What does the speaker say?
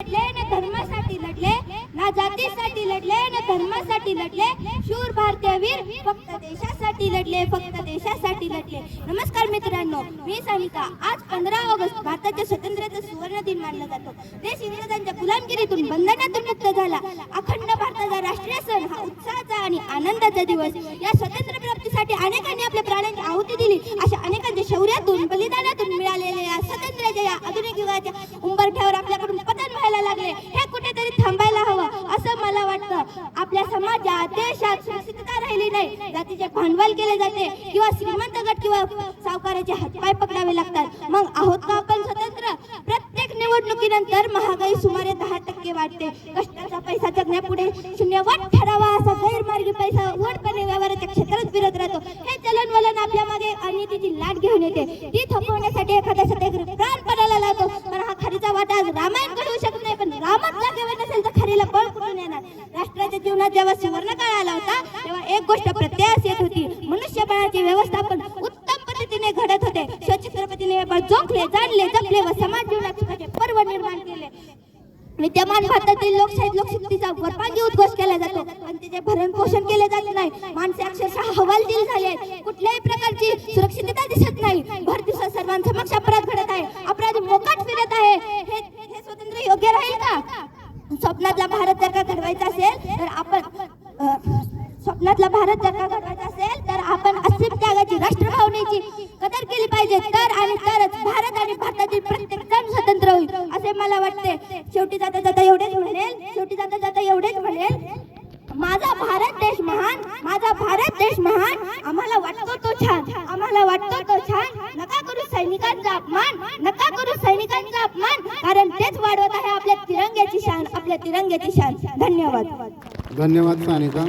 लढले न धर्मासाठी लढले ना जातीसाठी लढले न धर्मासाठी लढले. शूर भारतीय वीर फक्त देशासाठी लढले फक्त देशासाठी लढले. नमस्कार मित्रांनो मी सानिका. आज पंधरा ऑगस्ट भारताच्या स्वातंत्र्याचा सुवर्ण दिन मानला जातो. देश इंग्रजांच्या गुलामगिरीतून बंधनातून मुक्त झाला. अखंड भारताचा राष्ट्रीय सण हा उत्साहाचा आणि आनंदाचा दिवस. या स्वतंत्र प्राप्तीसाठी अनेकांनी आपल्या प्राणांची आहुती दिली. अशा अनेकांच्या शौर्यातून बलिदानातून मिळालेल्या या स्वातंत्र्याच्या या आधुनिक युगाच्या उंबरठ्यावर आपल्याकडून व्हायला लागले. हे कुठेतरी थांबायला हवं असं मला वाटतं. आपल्या समाजात देशात सुरक्षितता राहिली नाही. जातीचे भांडवल केले जाते किंवा श्रीमंत गट किंवा सावकाराचे हातपाय पकडावे लागतात. मग आहोत का आपण स्वतंत्र? प्रत्येक निवडणुकीनंतर महागाई सुमारे दहा टक्के वाढते. कष्टाचा पैसा जगण्यापुढे शून्यवट ठरावा असा गैरमार्गी पैसा उघडपणे व्यवहाराच्या क्षेत्रात फिरत राहतो. हे चलन वलन आपल्या मागे अनितीची लाट घेऊन येते. ती थपवण्यासाठी एखाद्या सत्तेकडे प्राण पडायला लागतो पण हा खरीचा वाटा आज रामायण घडवू शकत नाही नसेल तर खरीला बळ कुठून येणार? राष्ट्राच्या जीवनात जेव्हा सुवर्ण काळ आला होता तेव्हा एक गोष्ट प्रत्ययास येत होती. मनुष्यबळाचे व्यवस्थापन उत्तम पद्धतीने घडत होते. स्वच्छत्रपतीने बळ जोखले जाणले जपले व समाज जीवनात सुखाचे पर्व निर्माण केले. विद्यमान भारतातील लोकशाही लोकशक्तीचा वर्पांगी उद्घोष केला जातो. आणि त्याचे भरण पोषण केले जात नाही. माणसे अक्षरशः हवालदिल झाले आहेत. कुठल्याही प्रकारची सुरक्षितता दिसत नाही. भर दिवसात सर्वांसमक्ष अपराध घडत आहे. अपराध मोकाट फिरत आहे. हे हे स्वातंत्र्य योग्य राहील का स्वप्नातला भारत जर का घडवायचा असेल तर आपण स्वप्नातला भारत जर का घडवायचा असेल तर आपण असीम त्यागाची राष्ट्रभावनेची कदर केली पाहिजे. तर आणि तरच भारत आणि भारतातील प्रत्येक जण स्वतंत्र होईल असे मला वाटते. शेवटी जाता जाता एवढेच म्हणेल शेवटी जाता जाता एवढेच म्हणेल. माझा भारत देश महान माझा भारत देश महान आम्हाला वाटतो तो छान आम्हाला वाटतो तो छान. नका करू सैनिकांचा अपमान नका करू सैनिकांचा अपमान कारण तेच वाढवत आहे आपल्या तिरंग्याची शान आपल्या तिरंग्याची शान. धन्यवाद. धन्यवाद सानिका.